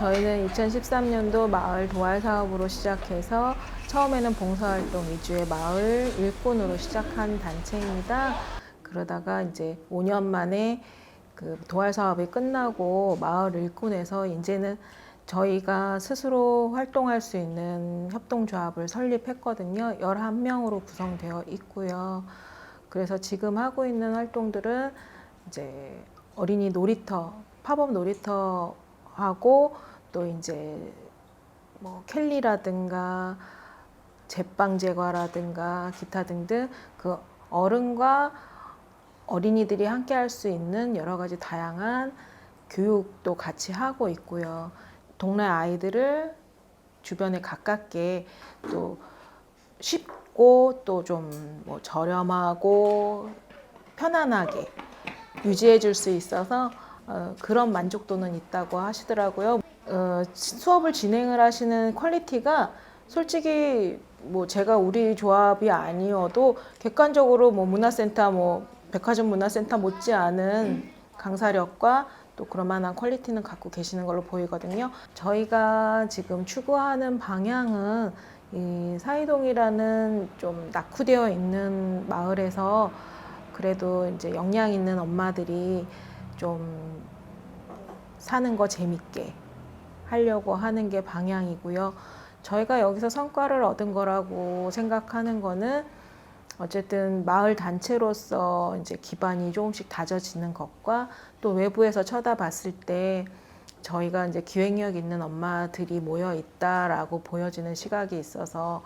저희는 2013년도 마을 도활 사업으로 시작해서 처음에는 봉사활동 위주의 마을 일꾼으로 시작한 단체입니다. 그러다가 이제 5년 만에 그 도활 사업이 끝나고 마을 일꾼에서 이제는 저희가 스스로 활동할 수 있는 협동조합을 설립했거든요. 11명으로 구성되어 있고요. 그래서 지금 하고 있는 활동들은 이제 어린이 놀이터, 팝업 놀이터 하고 또 이제 뭐 켈리라든가 제빵 제과라든가 기타 등등 그 어른과 어린이들이 함께 할 수 있는 여러 가지 다양한 교육도 같이 하고 있고요. 동네 아이들을 주변에 가깝게 또 쉽고 또 좀 뭐 저렴하고 편안하게 유지해 줄 수 있어서 어, 그런 만족도는 있다고 하시더라고요. 어, 수업을 진행을 하시는 퀄리티가 솔직히 뭐 제가 우리 조합이 아니어도 객관적으로 뭐 문화센터 뭐 백화점 문화센터 못지않은 강사력과 또 그럴 만한 퀄리티는 갖고 계시는 걸로 보이거든요. 저희가 지금 추구하는 방향은 이 사이동이라는 좀 낙후되어 있는 마을에서 그래도 이제 역량 있는 엄마들이 좀 사는 거 재밌게 하려고 하는 게 방향이고요. 저희가 여기서 성과를 얻은 거라고 생각하는 거는 어쨌든 마을 단체로서 이제 기반이 조금씩 다져지는 것과 또 외부에서 쳐다봤을 때 저희가 이제 기획력 있는 엄마들이 모여 있다라고 보여지는 시각이 있어서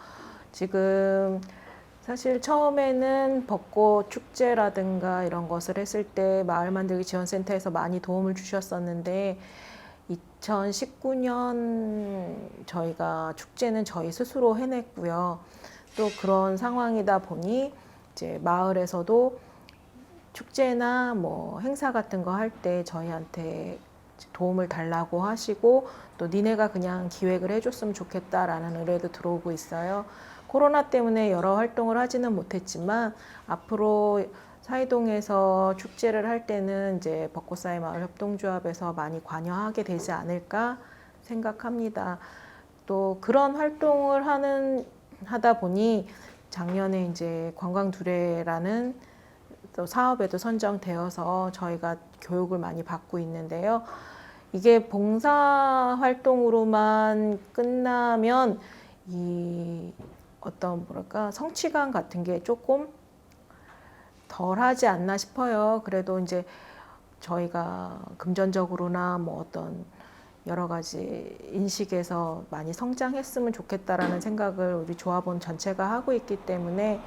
지금 사실 처음에는 벚꽃 축제라든가 이런 것을 했을 때 마을 만들기 지원센터에서 많이 도움을 주셨었는데 2019년 저희가 축제는 저희 스스로 해냈고요. 또 그런 상황이다 보니 이제 마을에서도 축제나 뭐 행사 같은 거 할 때 저희한테 도움을 달라고 하시고 또 니네가 그냥 기획을 해줬으면 좋겠다라는 의뢰도 들어오고 있어요. 코로나 때문에 여러 활동을 하지는 못했지만 앞으로 사이동에서 축제를 할 때는 이제 벚꽃사이 마을 협동조합에서 많이 관여하게 되지 않을까 생각합니다. 또 그런 활동을 하는 하다 보니 작년에 이제 관광 두레라는 또 사업에도 선정되어서 저희가 교육을 많이 받고 있는데요. 이게 봉사 활동으로만 끝나면 이 어떤 뭐랄까 성취감 같은 게 조금 덜 하지 않나 싶어요. 그래도 이제 저희가 금전적으로나 뭐 어떤 여러 가지 인식에서 많이 성장했으면 좋겠다라는 생각을 우리 조합원 전체가 하고 있기 때문에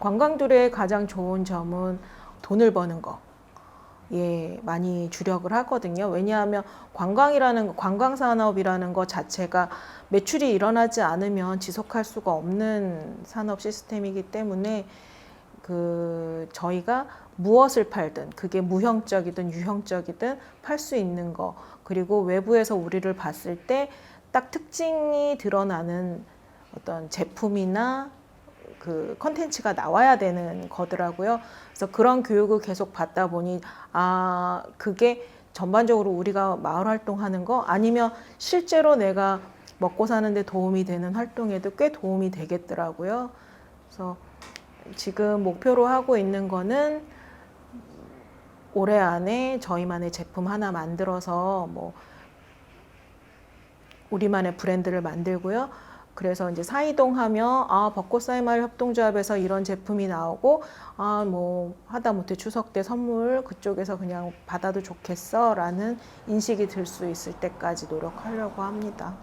관광들의 가장 좋은 점은 돈을 버는 거. 예, 많이 주력을 하거든요. 왜냐하면 관광이라는 관광 산업이라는 것 자체가 매출이 일어나지 않으면 지속할 수가 없는 산업 시스템이기 때문에 그 저희가 무엇을 팔든 그게 무형적이든 유형적이든 팔 수 있는 거 그리고 외부에서 우리를 봤을 때 딱 특징이 드러나는 어떤 제품이나 그 컨텐츠가 나와야 되는 거더라고요. 그래서 그런 교육을 계속 받다 보니 아 그게 전반적으로 우리가 마을 활동하는 거 아니면 실제로 내가 먹고 사는데 도움이 되는 활동에도 꽤 도움이 되겠더라고요. 그래서 지금 목표로 하고 있는 거는 올해 안에 저희만의 제품 하나 만들어서 뭐 우리만의 브랜드를 만들고요. 그래서 이제 사이동 하면 아 벚꽃 사이마을 협동조합에서 이런 제품이 나오고 아 뭐 하다못해 추석 때 선물 그쪽에서 그냥 받아도 좋겠어라는 인식이 들 수 있을 때까지 노력하려고 합니다.